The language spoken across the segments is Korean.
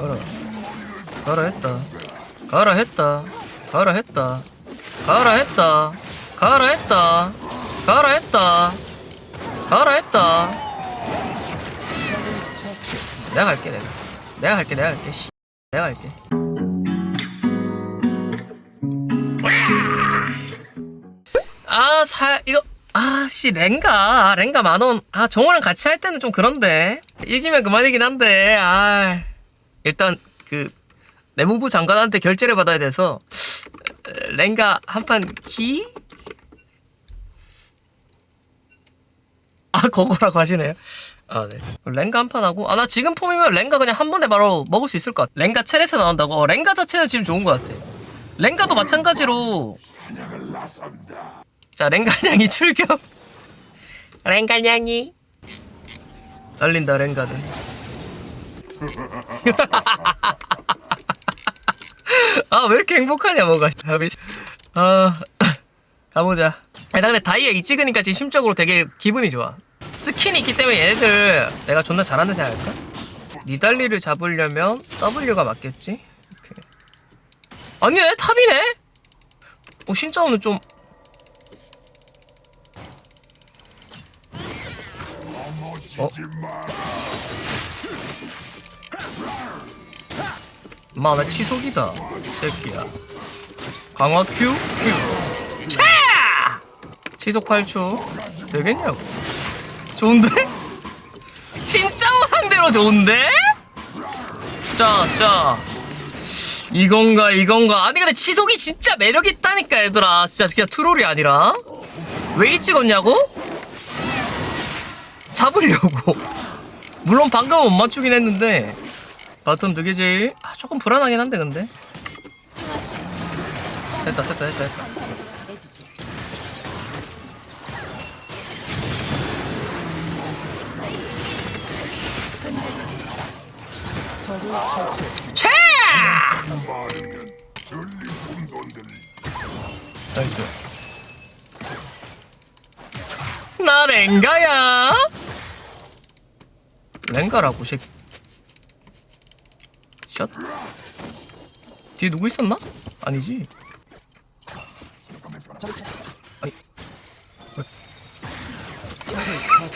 가라. 가라 했다. 가라 했다. 가라 했다. 가라 했다. 가라 했다. 가라 했다. 가라 했다. 내가 갈게 내가. 내가 갈게 내가 갈게. 씨 내가 갈게. 아 사 이거 아씨 랭가. 랭가 만원. 아 정호랑 같이 할 때는 좀 그런데. 이기면 그만이긴 한데. 아 일단 그 내무부 장관한테 결제를 받아야 돼서 랭가 한판 기? 아 그거라고 하시네요? 아 네. 랭가 한판 하고? 아 나 지금 폼이면 랭가 그냥 한 번에 바로 먹을 수 있을 것 같아. 랭가 체레스 나온다고? 어, 랭가 자체는 지금 좋은 것 같아. 랭가도 마찬가지로 자 랭가냥이 출격. 랭가냥이. 날린다 랭가들 아 왜 이렇게 행복하냐 뭐가 아 가보자 아, 나 근데 다이아 이 찍으니까 지금 심적으로 되게 기분이 좋아 스킨이 있기 때문에 얘네들 내가 존나 잘하는 생각할까? 니달리를 잡으려면 W가 맞겠지? 오케이. 아니 얘 탑이네? 어 신짜오는 좀 어? 마, 나 치속이다. 새끼야. 강화 Q? Q. 차! 치속 8초. 되겠냐고. 좋은데? 진짜로 상대로 좋은데? 자, 자. 이건가, 이건가. 아니, 근데 치속이 진짜 매력 있다니까, 얘들아. 진짜 그냥 트롤이 아니라. 왜이 찍었냐고? 잡으려고. 물론 방금은 못 맞추긴 했는데 바텀 두개 제일 아, 조금 불안하긴 한데 근데. 됐다 됐다 됐다 됐다. 최! 나이스. 나 랭가야? 랭가라고 새 샷? 뒤에 누구 있었나? 아니지?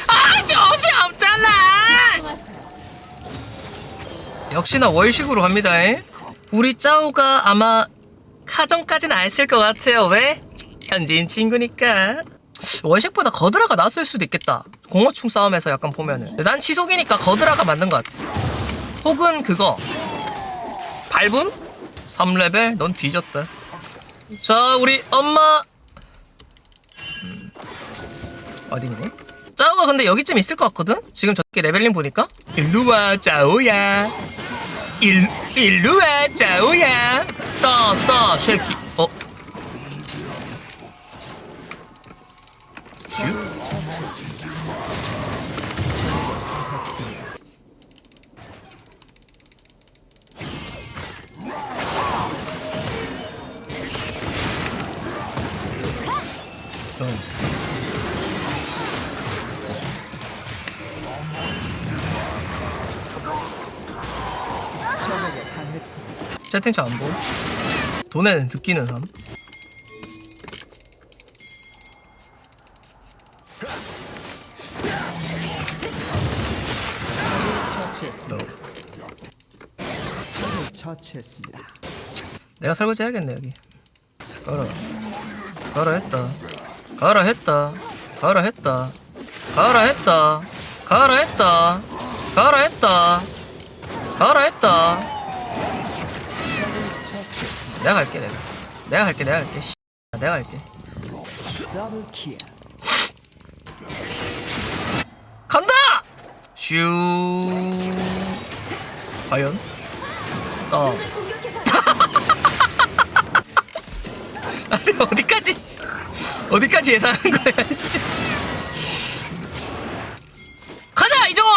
아 역시나 월식으로 갑니다 에? 우리 짜오가 아마 카정까지는 안 쓸 것 같아요 왜? 현지인 친구니까 월식보다 거드라가 낫을 수도 있겠다 공어충 싸움에서 약간 보면은 난 치속이니까 거드라가 맞는 것 같아 혹은 그거 밟음? 3레벨? 넌 뒤졌다 자 우리 엄마 음. 어디니? 짜오가 근데 여기쯤 있을 것 같거든? 지금 저렇게 레벨링 보니까 일루와 짜오야 일, 일루와 짜오야 떠떠 새끼 어? 슈? 어. 채팅창 안 보여? 돈에는 듣기는 삼. 처치했습니다. 적을 처치했습니다. 내가 설거지 해야겠네 여기. 가라. 가라 했다. 가라 했다. 가라 했다. 가라 했다. 가라 했다. 가라 했다. 가라 했다. 내가 갈게 내가. 내가 갈게 내가 갈게. 씨. 내가 갈게. 간다! 슈. 과연? 어. 아니 어디까지? 어디까지 예상한 거야? 씨. 가자 이정호.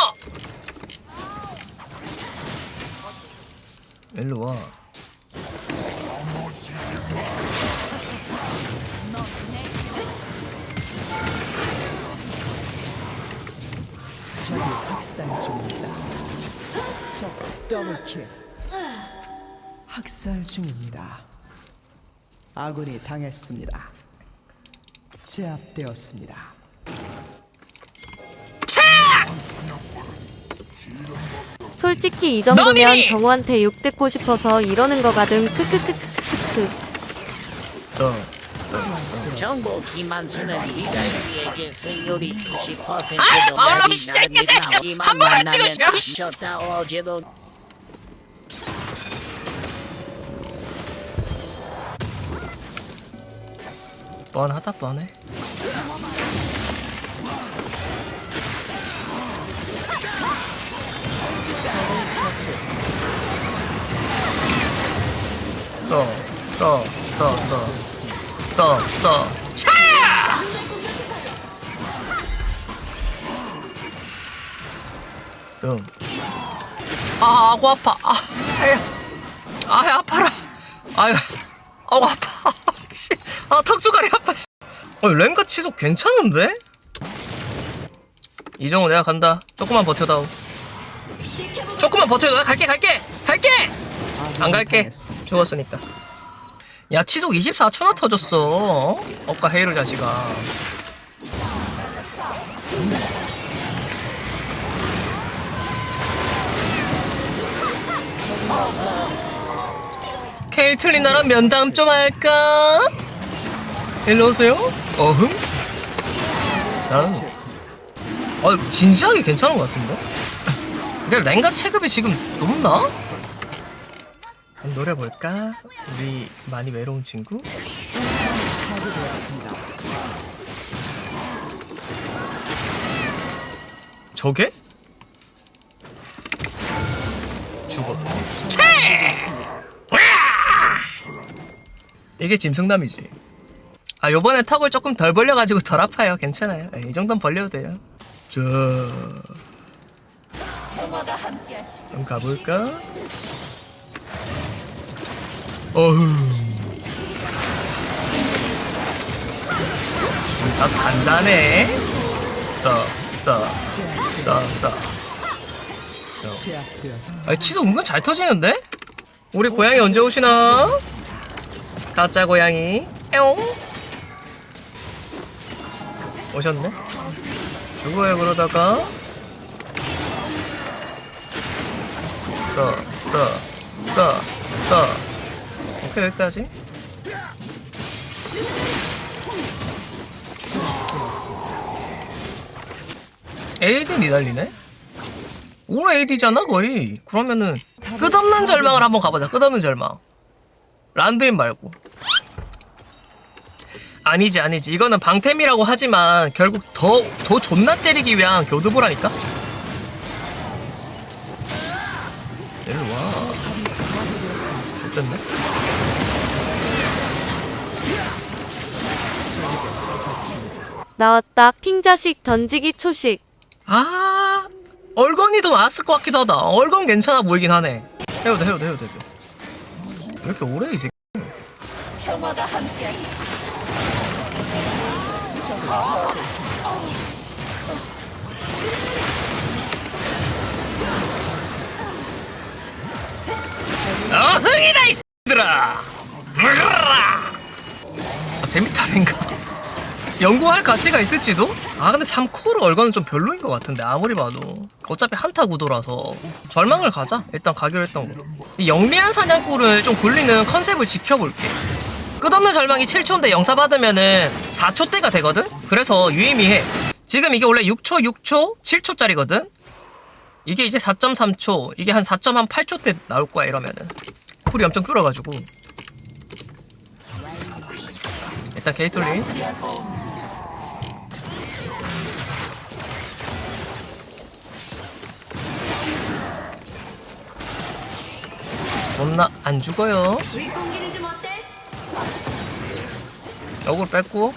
일로 와. 적이 학살 중입니다. 적 더블 킬. 학살 중입니다. 아군이 당했습니다. 제압되었습니다. 솔직히 이 정도면 너니니! 정우한테 욕 듣고 싶어서 이러는 거 가든 크크크크크크 어. 정보 기만수는 이달기에게 수율이 90%도 아, 말라미 시작했어! 한 번만 찍으시오! 셨다 어제도 뻔하다 뻔해 떠떠떠떠떠떠 차! 뜸. 아, 아고 아파. 아, 에휴. 아, 아파라. 아유, 아고 아파. 씨, 아, 턱주가리 아파. 씨. 어, 랭가 치속 괜찮은데? 이정우 내가 간다. 조금만 버텨다오. 조금만 버텨. 나 갈게, 갈게, 갈게. 안 갈게. 죽었으니까. 야, 치속 24초나 터졌어. 어? 억까 헤이를 자식아. 케이틀린 나랑 면담 좀 할까? 일로 오세요. 어흥. 나는 어 진지하게 괜찮은 것 같은데? 근데 랭가 체급이 지금 높나? 노래 볼까? 우리 많이 외로운 친구? 저게? 죽어. 이게 짐승남이지. 아 요번에 턱을 조금 덜 벌려가지고 덜 아파요. 괜찮아요. 예, 이 정도는 벌려도 돼요. 자, 그럼 가볼까? 어휴. 아 간단해. 떠, 떠, 떠, 떠. 제압되었습니다. 아니 치즈 은근 잘 터지는데? 우리 고양이 언제 오시나? 가짜 고양이 에옹 오셨네? 죽어요 그러다가. 떠 떠 떠 떠 오케이 여기까지. AD 니달리네? 올 AD잖아 거의. 그러면은 끝없는 절망을 한번 가보자 끝없는 절망. 란드인 말고 아니지 아니지. 이거는 방템이라고 하지만 결국 더 더 존나 때리기 위한 교두보라니까? 일로 와. 좋겠네. 나왔다. 핑자식 던지기 초식. 아 얼건이도 나왔을 것 같기도 하다. 얼건 괜찮아 보이긴 하네. 해도 돼 해도 돼 해도 돼. 왜 이렇게 오래 이 새끼 어 흥이다 이 먹어라 아, 재밌다 랭가? 연구할 가치가 있을지도? 아 근데 3코어로 얼건은 좀 별로인 것 같은데 아무리 봐도. 어차피 한타 구도라서. 절망을 가자. 일단 가기로 했던 거이 영리한 사냥꾼을 좀 굴리는 컨셉을 지켜볼게 끝없는 절망이 7초인데 영사 받으면은 4초 대가 되거든? 그래서 유의미해 지금 이게 원래 6초 6초 7초짜리거든? 이게 이제 4.3초 이게 한 4.8초 때 나올 거야 이러면은 쿨이 엄청 줄어가지고 일단 게이톨린 존나 안 죽어요. 역을 뺐고.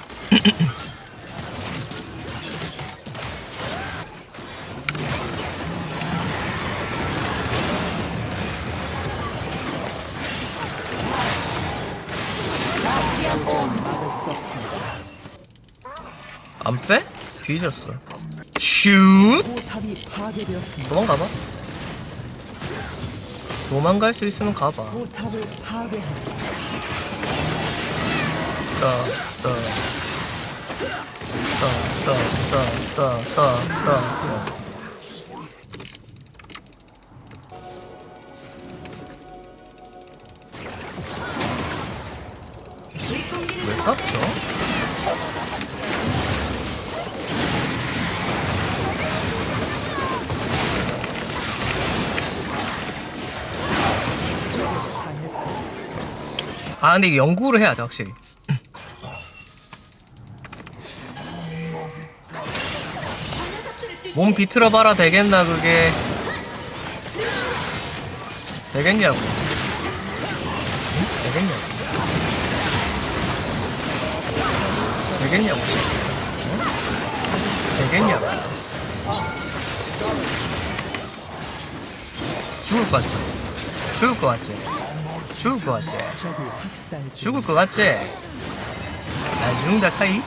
안 빼? 뒤졌어. 슛! 도망가봐. 도망갈 수 있으면 가봐. 포탑을 파괴했습니다. 떠, 떠. 떠, 떠, 떠, 떠, 떠, 떠. 아 근데 이거 연구를 해야 돼 확실히. 몸 비틀어 봐라 되겠나 그게. 되겠냐고. 응? 되겠냐고. 되겠냐고. 응? 되겠냐고. 죽을 것 같지? 죽을 것 같지 죽을 것 같지. 죽을 것 같지? 나 죽는다 카이.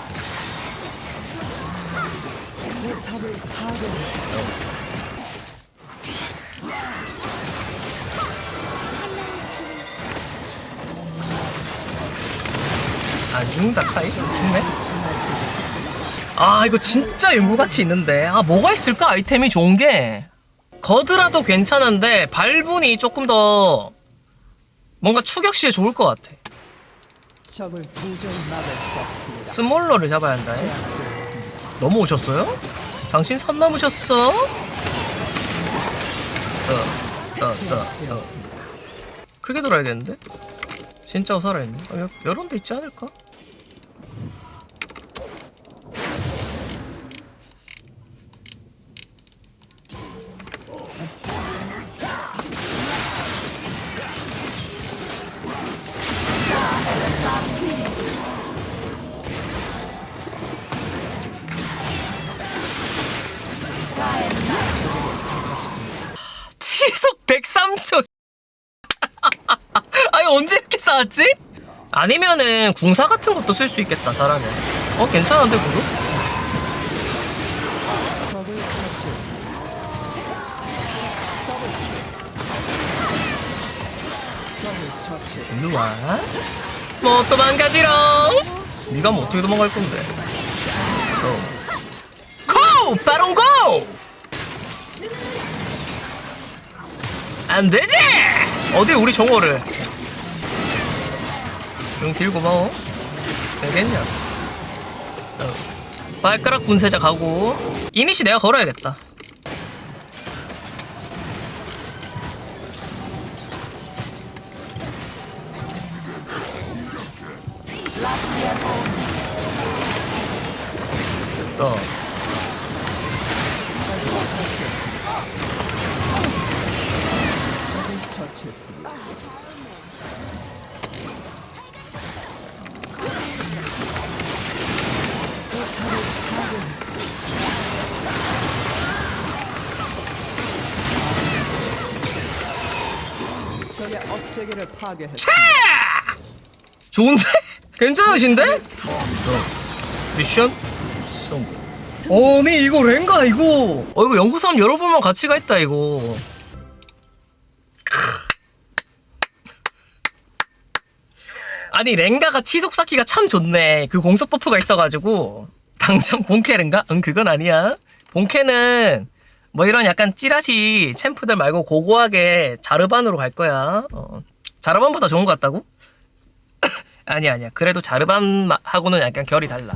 안 죽는다 카이 죽네 아 이거 진짜 연구가치 있는데 아 뭐가 있을까 아이템이 좋은 게 거드라도 괜찮은데 발분이 조금 더 뭔가 추격 시에 좋을 것 같아 적을 도저히 막을 수 없습니다. 스몰러를 잡아야 한다 제압되었습니다. 넘어오셨어요? 당신 선 넘으셨어? 떠, 떠, 떠, 떠. 제압되었습니다. 크게 돌아야겠는데? 진짜 살아있네. 아, 여, 이런 데 있지 않을까? 103초 아니 언제 이렇게 쌓았지? 아니면은 궁사 같은 것도 쓸 수 있겠다 잘하면 어 괜찮은데 그거? 일로 와. 뭐 도망가지롱. 네가 뭐 어떻게 도망갈 건데? 고! 고! 빠롱 고! 안 되지! 어디 우리 정호를? 용길 고마워. 되겠냐? 어. 발가락 분쇄자 가고 이니시 내가 걸어야겠다. 어. 처치했습니다. 적의 업체계를 파괴했습니다. 좋은데? 괜찮으신데? 어. 미션 성공. 아니 이거 랭가 이거. 어 이거 여러 번만 가치가 있다 이거. 아니 랭가가 치속 쌓기가 참 좋네. 그 공속 버프가 있어가지고 당장 본캐 랭가? 응 그건 아니야. 본캐는 뭐 이런 약간 찌라시 챔프들 말고 고고하게 자르반으로 갈 거야. 어. 자르반보다 좋은 것 같다고? 아니 아니야. 그래도 자르반하고는 약간 결이 달라.